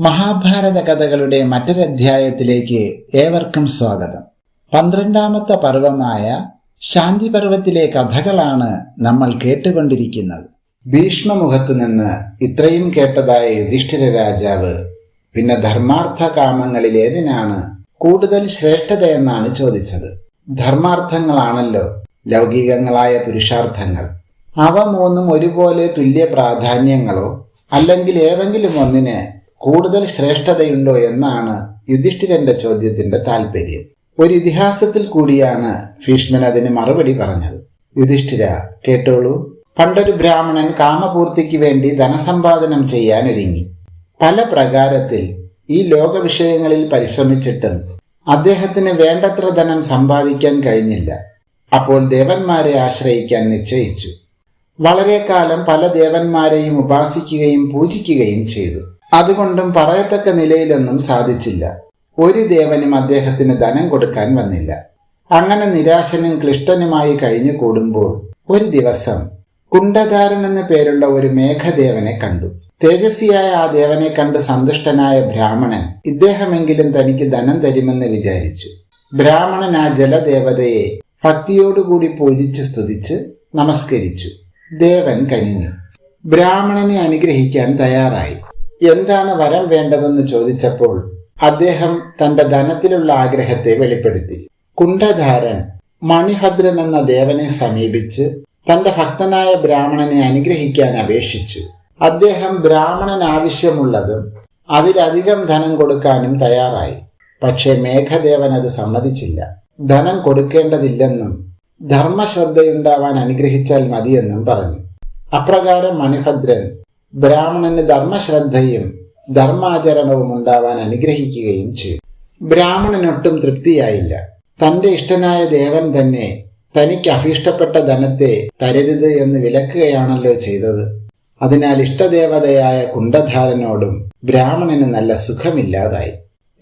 മഹാഭാരത കഥകളുടെ മറ്റൊരധ്യായത്തിലേക്ക് ഏവർക്കും സ്വാഗതം. പന്ത്രണ്ടാമത്തെ പർവമായ ശാന്തി പർവത്തിലെ കഥകളാണ് നമ്മൾ കേട്ടുകൊണ്ടിരിക്കുന്നത്. ഭീഷ്മമുഖത്തു നിന്ന് ഇത്രയും കേട്ടതായ യുധിഷ്ഠിര രാജാവ് പിന്നെ ധർമാർത്ഥ കാമങ്ങളിൽ ഏതിനാണ് കൂടുതൽ ശ്രേഷ്ഠതയെന്നാണ് ചോദിച്ചത്. ധർമാർത്ഥങ്ങളാണല്ലോ ലൗകികങ്ങളായ പുരുഷാർത്ഥങ്ങൾ. അവ മൂന്നും ഒരുപോലെ തുല്യ പ്രാധാന്യങ്ങളോ അല്ലെങ്കിൽ ഏതെങ്കിലും ഒന്നിന് കൂടുതൽ ശ്രേഷ്ഠതയുണ്ടോ എന്നാണ് യുധിഷ്ഠിരന്റെ ചോദ്യത്തിന്റെ താല്പര്യം ഒരു ഇതിഹാസത്തിൽ കൂടിയാണ് ഭീഷ്മൻ അതിന് മറുപടി പറഞ്ഞത്. യുധിഷ്ഠിര കേട്ടോളൂ. പണ്ടൊരു ബ്രാഹ്മണൻ കാമപൂർത്തിക്ക് വേണ്ടി ധനസമ്പാദനം ചെയ്യാൻ ഒരുങ്ങി പല പ്രകാരത്തിൽ ഈ ലോക വിഷയങ്ങളിൽ പരിശ്രമിച്ചിട്ടും അദ്ദേഹത്തിന് വേണ്ടത്ര ധനം സമ്പാദിക്കാൻ കഴിഞ്ഞില്ല. അപ്പോൾ ദേവന്മാരെ ആശ്രയിക്കാൻ നിശ്ചയിച്ചു. വളരെ കാലം പല ദേവന്മാരെയും ഉപാസിക്കുകയും പൂജിക്കുകയും ചെയ്തു. അതുകൊണ്ടും പറയത്തക്ക നിലയിലൊന്നും സാധിച്ചില്ല. ഒരു ദേവനും അദ്ദേഹത്തിന് ധനം കൊടുക്കാൻ വന്നില്ല. അങ്ങനെ നിരാശനും ക്ലിഷ്ടനുമായി കഴിഞ്ഞു കൂടുമ്പോൾ ഒരു ദിവസം കുണ്ടധാരൻ എന്ന പേരുള്ള ഒരു മേഘദേവനെ കണ്ടു. തേജസ്വിയായ ആ ദേവനെ കണ്ട് സന്തുഷ്ടനായ ബ്രാഹ്മണൻ ഇദ്ദേഹമെങ്കിലും തനിക്ക് ധനം തരുമെന്ന് വിചാരിച്ചു. ബ്രാഹ്മണൻ ആ ജലദേവതയെ ഭക്തിയോടുകൂടി പൂജിച്ച് സ്തുതിച്ച് നമസ്കരിച്ചു. ദേവൻ കനിഞ്ഞു. ബ്രാഹ്മണനെ അനുഗ്രഹിക്കാൻ തയ്യാറായി. എന്താണ് വരം വേണ്ടതെന്ന് ചോദിച്ചപ്പോൾ അദ്ദേഹം തന്റെ ധനത്തിലുള്ള ആഗ്രഹത്തെ വെളിപ്പെടുത്തി. കുണ്ടധാരൻ മണിഭദ്രൻ എന്ന ദേവനെ സമീപിച്ച് തന്റെ ഭക്തനായ ബ്രാഹ്മണനെ അനുഗ്രഹിക്കാൻ അപേക്ഷിച്ചു. അദ്ദേഹം ബ്രാഹ്മണൻ ആവശ്യമുള്ളതും അതിലധികം ധനം കൊടുക്കാനും തയ്യാറായി. പക്ഷേ മേഘദേവൻ അത് സമ്മതിച്ചില്ല. ധനം കൊടുക്കേണ്ടതില്ലെന്നും ധർമ്മശ്രദ്ധയുണ്ടാവാൻ അനുഗ്രഹിച്ചാൽ മതിയെന്നും പറഞ്ഞു. അപ്രകാരം മണിഭദ്രൻ ബ്രാഹ്മണന് ധർമ്മശ്രദ്ധയും ധർമാചരണവും ഉണ്ടാവാൻ അനുഗ്രഹിക്കുകയും ചെയ്തു. ബ്രാഹ്മണനൊട്ടും തൃപ്തിയായില്ല. തന്റെ ഇഷ്ടനായ ദേവൻ തന്നെ തനിക്ക് അഭീഷ്ടപ്പെട്ട ധനത്തെ തരരുത് എന്ന് വിലക്കുകയാണല്ലോ ചെയ്തത്. അതിനാൽ ഇഷ്ടദേവതയായ കുണ്ടധാരനോടും ബ്രാഹ്മണന് നല്ല സുഖമില്ലാതായി.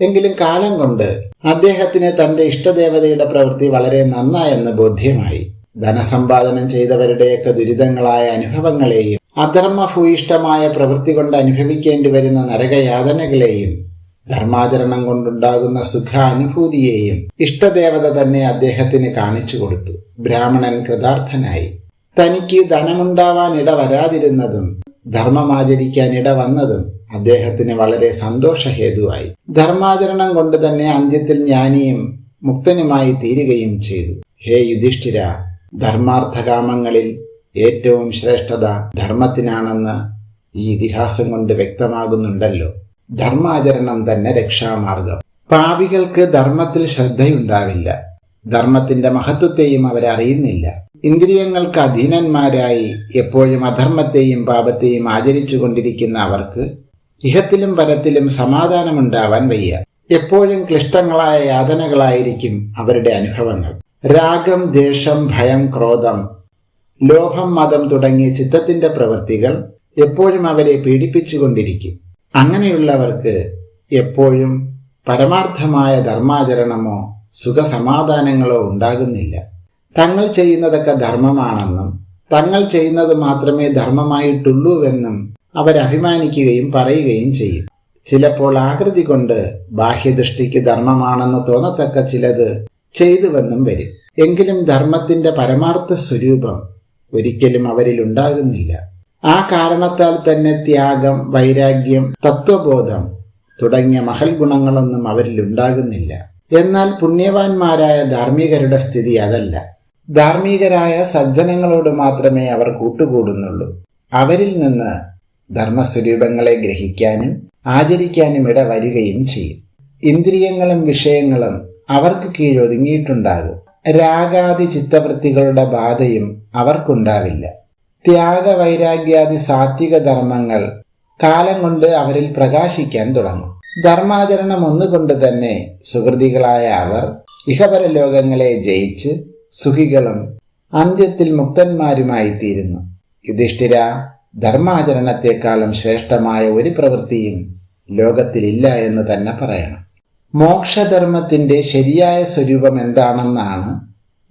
എങ്കിലും കാലം കൊണ്ട് അദ്ദേഹത്തിന് തന്റെ ഇഷ്ടദേവതയുടെ പ്രവൃത്തി വളരെ നന്നായെന്ന് ബോധ്യമായി. ധനസമ്പാദനം ചെയ്തവരുടെയൊക്കെ ദുരിതങ്ങളായ അനുഭവങ്ങളെയും അധർമ്മഭൂയിഷ്ടമായ പ്രവൃത്തി കൊണ്ട് അനുഭവിക്കേണ്ടി വരുന്ന നരകയാതനകളെയും ധർമാചരണം കൊണ്ടുണ്ടാകുന്ന സുഖാനുഭൂതിയെയും ഇഷ്ടദേവത തന്നെ അദ്ദേഹത്തിന് കാണിച്ചു കൊടുത്തു. ബ്രാഹ്മണൻ കൃതാർത്ഥനായി. തനിക്ക് ധനമുണ്ടാവാൻ ഇട വരാതിരുന്നതും ധർമ്മമാചരിക്കാൻ ഇട വന്നതും അദ്ദേഹത്തിന് വളരെ സന്തോഷഹേതുവായി. ധർമാചരണം കൊണ്ട് തന്നെ അന്ത്യത്തിൽ ജ്ഞാനിയും മുക്തനുമായി തീരുകയും ചെയ്തു. ഹേ യുധിഷ്ഠിര ധർമാർത്ഥകാമങ്ങളിൽ ഏറ്റവും ശ്രേഷ്ഠത ധർമ്മത്തിനാണെന്ന് ഈ ഇതിഹാസം കൊണ്ട് വ്യക്തമാകുന്നുണ്ടല്ലോ. ധർമാചരണം തന്നെ രക്ഷാമാർഗം. പാപികൾക്ക് ധർമ്മത്തിൽ ശ്രദ്ധയുണ്ടാവില്ല. ധർമ്മത്തിന്റെ മഹത്വത്തെയും അവരറിയുന്നില്ല. ഇന്ദ്രിയങ്ങൾക്ക് അധീനന്മാരായി എപ്പോഴും അധർമ്മത്തെയും പാപത്തെയും ആചരിച്ചു കൊണ്ടിരിക്കുന്ന അവർക്ക് ഇഹത്തിലും പരത്തിലും സമാധാനമുണ്ടാവാൻ വയ്യ. എപ്പോഴും ക്ലിഷ്ടങ്ങളായ യാതനകളായിരിക്കും അവരുടെ അനുഭവങ്ങൾ. രാഗം ദേഷം ഭയം ക്രോധം ലോഭം മതം തുടങ്ങിയ ചിത്തത്തിന്റെ പ്രവൃത്തികൾ എപ്പോഴും അവരെ പീഡിപ്പിച്ചുകൊണ്ടിരിക്കും അങ്ങനെയുള്ളവർക്ക് എപ്പോഴും പരമാർത്ഥമായ ധർമാചരണമോ സുഖസമാധാനങ്ങളോ ഉണ്ടാകുന്നില്ല. തങ്ങൾ ചെയ്യുന്നതൊക്കെ ധർമ്മമാണെന്നും തങ്ങൾ ചെയ്യുന്നത് മാത്രമേ ധർമ്മമായിട്ടുള്ളൂവെന്നും അവരഭിമാനിക്കുകയും പറയുകയും ചെയ്യും. ചിലപ്പോൾ ആകൃതി കൊണ്ട് ബാഹ്യദൃഷ്ടിക്ക് ധർമ്മമാണെന്ന് തോന്നത്തക്ക ചിലത് ചെയ്തുവെന്നും വരും. എങ്കിലും ധർമ്മത്തിന്റെ പരമാർത്ഥ സ്വരൂപം ഒരിക്കലും അവരിൽ ഉണ്ടാകുന്നില്ല. ആ കാരണത്താൽ തന്നെ ത്യാഗം വൈരാഗ്യം തത്വബോധം തുടങ്ങിയ മഹൽ ഗുണങ്ങളൊന്നും അവരിൽ ഉണ്ടാകുന്നില്ല. എന്നാൽ പുണ്യവാന്മാരായ ധാർമ്മികരുടെ സ്ഥിതി അതല്ല. ധാർമ്മികരായ സജ്ജനങ്ങളോട് മാത്രമേ അവർ കൂട്ടുകൂടുന്നുള്ളൂ. അവരിൽ നിന്ന് ധർമ്മസ്വരൂപങ്ങളെ ഗ്രഹിക്കാനും ആചരിക്കാനും ഇട വരികയും ചെയ്യും. ഇന്ദ്രിയങ്ങളും വിഷയങ്ങളും അവർക്ക് കീഴൊതുങ്ങിയിട്ടുണ്ടാകും. രാഗാദി ചിത്തവൃത്തികളുടെ ബാധയും അവർക്കുണ്ടാവില്ല. ത്യാഗവൈരാഗ്യാദി സാത്വിക ധർമ്മങ്ങൾ കാലം കൊണ്ട് അവരിൽ പ്രകാശിക്കാൻ തുടങ്ങും. ധർമാചരണം ഒന്നുകൊണ്ട് തന്നെ സുഹൃതികളായ അവർ ഇഹപര ലോകങ്ങളെ ജയിച്ച് സുഖികളും അന്ത്യത്തിൽ മുക്തന്മാരുമായി തീരുന്നു യുധിഷ്ഠിര ധർമാചരണത്തെക്കാളും ശ്രേഷ്ഠമായ ഒരു പ്രവൃത്തിയും ലോകത്തിലില്ല എന്ന് തന്നെ പറയണം. മോക്ഷധർമ്മത്തിന്റെ ശരിയായ സ്വരൂപം എന്താണെന്നാണ്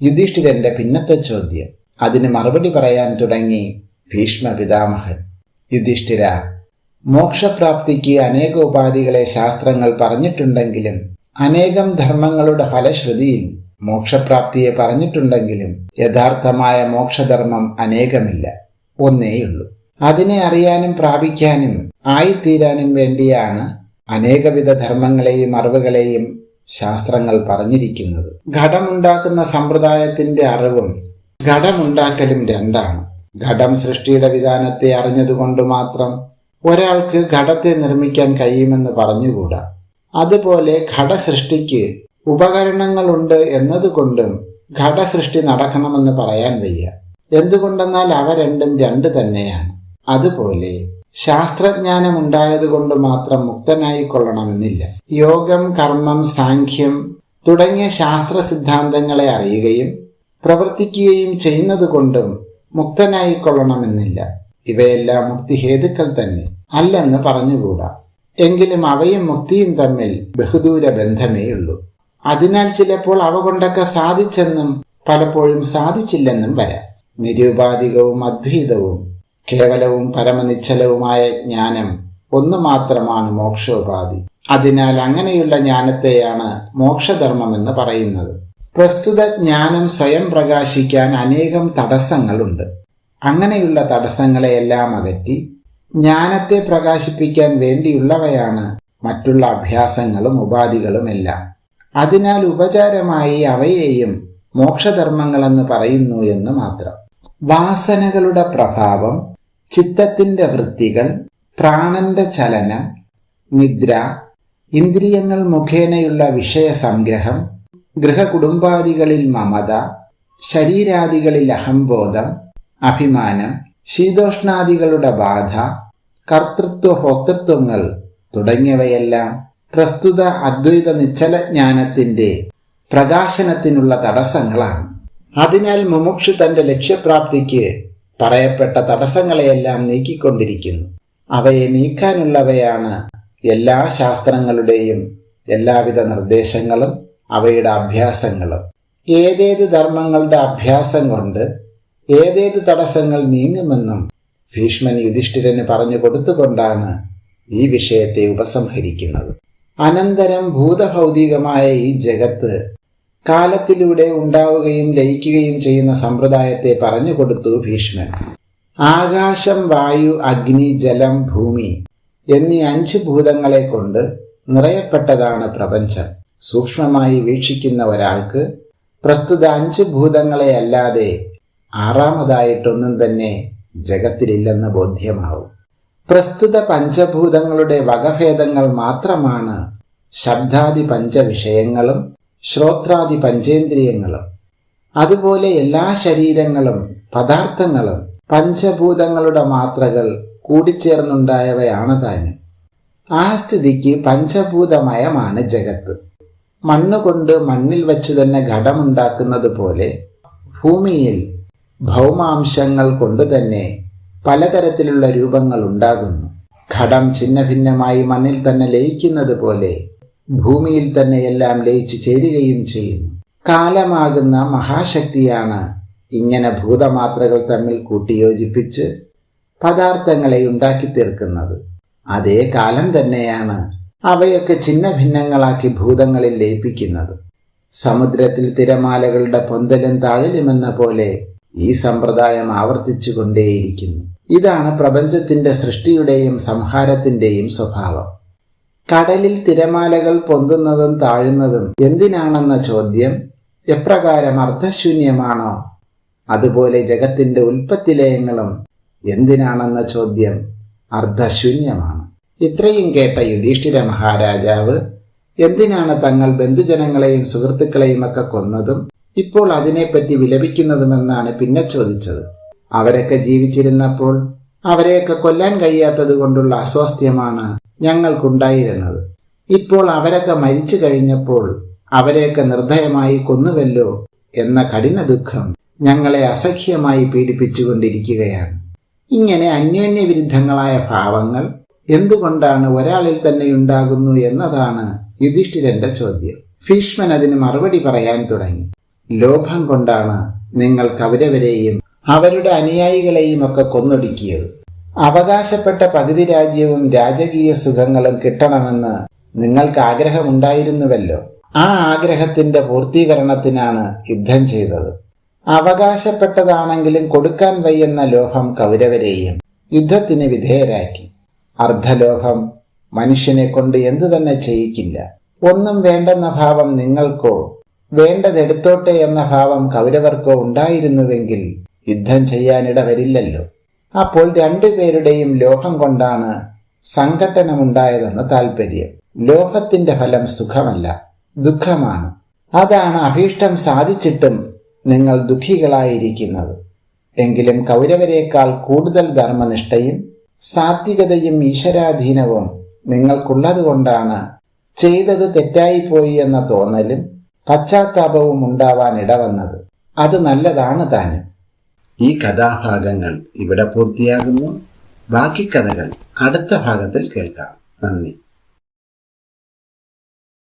യുധിഷ്ഠിരന്റെ പിന്നത്തെ ചോദ്യം. അതിന് മറുപടി പറയാൻ തുടങ്ങി ഭീഷ്മ പിതാമഹൻ. യുധിഷ്ഠിര മോക്ഷപ്രാപ്തിക്ക് അനേക ഉപാധികളെ ശാസ്ത്രങ്ങൾ പറഞ്ഞിട്ടുണ്ടെങ്കിലും അനേകം ധർമ്മങ്ങളുടെ ഫലശ്രുതിയിൽ മോക്ഷപ്രാപ്തിയെ പറഞ്ഞിട്ടുണ്ടെങ്കിലും യഥാർത്ഥമായ മോക്ഷധർമ്മം അനേകമില്ല. ഒന്നേയുള്ളൂ. അതിനെ അറിയാനും പ്രാപിക്കാനും ആയിത്തീരാനും വേണ്ടിയാണ് അനേകവിധ ധർമ്മങ്ങളെയും അറിവുകളെയും ശാസ്ത്രങ്ങൾ പറഞ്ഞിരിക്കുന്നത്. ഘടമുണ്ടാക്കുന്ന സമ്പ്രദായത്തിന്റെ അറിവും ഘടമുണ്ടാക്കലും രണ്ടാണ്. ഘടം സൃഷ്ടിയുടെ വിധാനത്തെ അറിഞ്ഞതുകൊണ്ട് മാത്രം ഒരാൾക്ക് ഘടത്തെ നിർമ്മിക്കാൻ കഴിയുമെന്ന് പറഞ്ഞുകൂടാ. അതുപോലെ ഘടസൃഷ്ടിക്ക് ഉപകരണങ്ങളുണ്ട് എന്നതുകൊണ്ട് ഘടസൃഷ്ടി നടക്കണമെന്ന് പറയാൻ വയ്യ. എന്തുകൊണ്ടെന്നാൽ അവ രണ്ടും രണ്ട് തന്നെയാണ്. അതുപോലെ ശാസ്ത്രജ്ഞാനം ഉണ്ടായതുകൊണ്ട് മാത്രം മുക്തനായിക്കൊള്ളണമെന്നില്ല. യോഗം കർമ്മം സാഖ്യം തുടങ്ങിയ ശാസ്ത്ര സിദ്ധാന്തങ്ങളെ അറിയുകയും പ്രവർത്തിക്കുകയും ചെയ്യുന്നതുകൊണ്ടും മുക്തനായിക്കൊള്ളണമെന്നില്ല. ഇവയെല്ലാം മുക്തിഹേതുക്കൾ തന്നെ അല്ലെന്ന് പറഞ്ഞുകൂടാ. എങ്കിലും അവയും മുക്തിയും തമ്മിൽ ബഹുദൂര ബന്ധമേയുള്ളൂ അതിനാൽ ചിലപ്പോൾ അവ കൊണ്ടൊക്കെ സാധിച്ചെന്നും പലപ്പോഴും സാധിച്ചില്ലെന്നും വരാം. നിരൂപാധികവും അദ്വൈതവും കേവലവും പരമനിശ്ചലവുമായ ജ്ഞാനം ഒന്നു മാത്രമാണ് മോക്ഷോപാധി. അതിനാൽ അങ്ങനെയുള്ള ജ്ഞാനത്തെയാണ് മോക്ഷധർമ്മം എന്ന് പറയുന്നത്. പ്രസ്തുത ജ്ഞാനം സ്വയം പ്രകാശിക്കാൻ അനേകം തടസ്സങ്ങളുണ്ട്. അങ്ങനെയുള്ള തടസ്സങ്ങളെയെല്ലാം അകറ്റി ജ്ഞാനത്തെ പ്രകാശിപ്പിക്കാൻ വേണ്ടിയുള്ളവയാണ് മറ്റുള്ള അഭ്യാസങ്ങളും ഉപാധികളും എല്ലാം അതിനാൽ ഉപചാരമായി അവയെയും മോക്ഷധർമ്മങ്ങളെന്ന് പറയുന്നു എന്ന് മാത്രം. വാസനകളുടെ പ്രഭാവം ചിത്തത്തിന്റെ വൃത്തികൾ പ്രാണന്റെ ചലനം നിദ്ര ഇന്ദ്രിയങ്ങൾ മുഖേനയുള്ള വിഷയ സംഗ്രഹം ഗൃഹകുടുംബാദികളിൽ മമത ശരീരാദികളിൽ അഹംബോധം അഭിമാനം ശീതോഷ്ണാദികളുടെ ബാധ കർത്തൃത്വ ഭോക്തൃത്വങ്ങൾ തുടങ്ങിയവയെല്ലാം പ്രസ്തുത അദ്വൈത നിശ്ചല ജ്ഞാനത്തിന്റെ പ്രകാശനത്തിനുള്ള തടസ്സങ്ങളാണ്. അതിനാൽ മുമുക്ഷു തന്റെ ലക്ഷ്യപ്രാപ്തിക്ക് പറയപ്പെട്ട തടസ്സങ്ങളെയെല്ലാം നീക്കിക്കൊണ്ടിരിക്കുന്നു. അവയെ നീക്കാനുള്ളവയാണ് എല്ലാ ശാസ്ത്രങ്ങളുടെയും എല്ലാവിധ നിർദ്ദേശങ്ങളും അവയുടെ അഭ്യാസങ്ങളും. ഏതേത് ധർമ്മങ്ങളുടെ അഭ്യാസം കൊണ്ട് ഏതേത് തടസ്സങ്ങൾ നീങ്ങുമെന്നും ഭീഷ്മൻ യുധിഷ്ഠിരന് പറഞ്ഞു കൊടുത്തുകൊണ്ടാണ് ഈ വിഷയത്തെ ഉപസംഹരിക്കുന്നത്. അനന്തരം ഭൂതഭൗതികമായ ഈ ജഗത്ത് കാലത്തിലൂടെ ഉണ്ടാവുകയും ലയിക്കുകയും ചെയ്യുന്ന സമ്പ്രദായത്തെ പറഞ്ഞുകൊടുത്തു ഭീഷ്മൻ. ആകാശം വായു അഗ്നി ജലം ഭൂമി എന്നീ അഞ്ച് ഭൂതങ്ങളെ കൊണ്ട് നിറയപ്പെട്ടതാണ് പ്രപഞ്ചം. സൂക്ഷ്മമായി വീക്ഷിക്കുന്ന ഒരാൾക്ക് പ്രസ്തുത അഞ്ച് ഭൂതങ്ങളെ അല്ലാതെ ആറാമതായിട്ടൊന്നും തന്നെ ജഗത്തിലില്ലെന്ന് ബോധ്യമാവും. പ്രസ്തുത പഞ്ചഭൂതങ്ങളുടെ വകഭേദങ്ങൾ മാത്രമാണ് ശബ്ദാദി പഞ്ചവിഷയങ്ങളും ശ്രോത്രാദി പഞ്ചേന്ദ്രിയങ്ങളും. അതുപോലെ എല്ലാ ശരീരങ്ങളും പദാർത്ഥങ്ങളും പഞ്ചഭൂതങ്ങളുടെ മാത്രകൾ കൂടിച്ചേർന്നുണ്ടായവയാണ് താനും ആ സ്ഥിതിക്ക് പഞ്ചഭൂതമയമാണ് ജഗത്ത്. മണ്ണുകൊണ്ട് മണ്ണിൽ വച്ചു തന്നെ ഘടമുണ്ടാക്കുന്നത് പോലെ ഭൂമിയിൽ ഭൗമാംശങ്ങൾ കൊണ്ട് തന്നെ പലതരത്തിലുള്ള രൂപങ്ങൾ ഉണ്ടാകുന്നു. ഘടം ഛിന്ന ഭിന്നമായി മണ്ണിൽ തന്നെ ലയിക്കുന്നത് പോലെ ഭൂമിയിൽ തന്നെ എല്ലാം ലയിച്ചു ചേരുകയും ചെയ്യുന്നു. കാലമാകുന്ന മഹാശക്തിയാണ് ഇങ്ങനെ ഭൂതമാത്രകൾ തമ്മിൽ കൂട്ടിയോജിപ്പിച്ച് പദാർത്ഥങ്ങളെ ഉണ്ടാക്കി തീർക്കുന്നത് അതേ കാലം തന്നെയാണ് അവയൊക്കെ ചിന്ന ഭിന്നങ്ങളാക്കി ഭൂതങ്ങളിൽ ലയിപ്പിക്കുന്നത്. സമുദ്രത്തിൽ തിരമാലകളുടെ പൊന്തലും താഴലുമെന്ന പോലെ ഈ സമ്പ്രദായം ആവർത്തിച്ചു കൊണ്ടേയിരിക്കുന്നു. ഇതാണ് പ്രപഞ്ചത്തിന്റെ സൃഷ്ടിയുടെയും സംഹാരത്തിന്റെയും സ്വഭാവം. കടലിൽ തിരമാലകൾ പൊന്തുന്നതും താഴുന്നതും എന്തിനാണെന്ന ചോദ്യം എപ്രകാരം അർത്ഥശൂന്യമാണോ? അതുപോലെ ജഗത്തിന്റെ ഉൽപ്പത്തിലയങ്ങളും എന്തിനാണെന്ന ചോദ്യം അർദ്ധശൂന്യമാണ്. ഇത്രയും കേട്ട യുധിഷ്ഠിര മഹാരാജാവ് എന്തിനാണ് തങ്ങൾ ബന്ധുജനങ്ങളെയും സുഹൃത്തുക്കളെയും ഒക്കെ കൊന്നതും ഇപ്പോൾ അതിനെപ്പറ്റി വിലപിക്കുന്നതുമെന്നാണ് പിന്നെ ചോദിച്ചത്. അവരൊക്കെ ജീവിച്ചിരുന്നപ്പോൾ അവരെയൊക്കെ കൊല്ലാൻ കഴിയാത്തത് കൊണ്ടുള്ള അസ്വാസ്ഥ്യമാണ് ഞങ്ങൾക്കുണ്ടായിരുന്നത്. ഇപ്പോൾ അവരൊക്കെ മരിച്ചു കഴിഞ്ഞപ്പോൾ അവരെയൊക്കെ നിർദ്ധയമായി കൊന്നുവല്ലോ എന്ന കഠിന ദുഃഖം ഞങ്ങളെ അസഖ്യമായി പീഡിപ്പിച്ചുകൊണ്ടിരിക്കുകയാണ്. ഇങ്ങനെ അന്യോന്യവിരുദ്ധങ്ങളായ ഭാവങ്ങൾ എന്തുകൊണ്ടാണ് ഒരാളിൽ തന്നെ ഉണ്ടാകുന്നു എന്നതാണ് യുധിഷ്ഠിരന്റെ ചോദ്യം. ഭീഷ്മൻ അതിന് മറുപടി പറയാൻ തുടങ്ങി. ലോഭം കൊണ്ടാണ് നിങ്ങൾ കൗരവരെയും അവരുടെ അനുയായികളെയും ഒക്കെ കൊന്നൊടുക്കിയത്. അവകാശപ്പെട്ട പകുതി രാജ്യവും രാജകീയ സുഖങ്ങളും കിട്ടണമെന്ന് നിങ്ങൾക്ക് ആഗ്രഹമുണ്ടായിരുന്നുവല്ലോ. ആ ആഗ്രഹത്തിന്റെ പൂർത്തീകരണത്തിനാണ് യുദ്ധം ചെയ്തത്. അവകാശപ്പെട്ടതാണെങ്കിലും കൊടുക്കാൻ വയ്യെന്ന ലോഭം കൗരവരെയും യുദ്ധത്തിന് വിധേയരാക്കി. അർദ്ധലോഭം മനുഷ്യനെ കൊണ്ട് എന്തു തന്നെ ചെയ്യിക്കില്ല. ഒന്നും വേണ്ടെന്ന ഭാവം നിങ്ങൾക്കോ വേണ്ടതെടുത്തോട്ടെ എന്ന ഭാവം കൗരവർക്കോ ഉണ്ടായിരുന്നുവെങ്കിൽ യുദ്ധം ചെയ്യാനിട വരില്ലല്ലോ അപ്പോൾ രണ്ടുപേരുടെയും ലോഹം കൊണ്ടാണ് സംഘട്ടനമുണ്ടായതെന്ന് താല്പര്യം ലോഹത്തിന്റെ ഫലം സുഖമല്ല ദുഃഖമാണ്. അതാണ് അഭീഷ്ടം സാധിച്ചിട്ടും നിങ്ങൾ ദുഃഖികളായിരിക്കുന്നത്. എങ്കിലും കൗരവരെക്കാൾ കൂടുതൽ ധർമ്മനിഷ്ഠയും സാത്വികതയും ഈശ്വരാധീനവും നിങ്ങൾക്കുള്ളതുകൊണ്ടാണ് ചെയ്തത് തെറ്റായിപ്പോയി എന്ന തോന്നലും പശ്ചാത്താപവും ഉണ്ടാവാൻ ഇടവന്നത് അത് നല്ലതാണ് താനും. ഈ കഥാഭാഗങ്ങൾ ഇവിടെ പൂർത്തിയാകുന്നു. ബാക്കി കഥകൾ അടുത്ത ഭാഗത്തിൽ കേൾക്കാം. നന്ദി.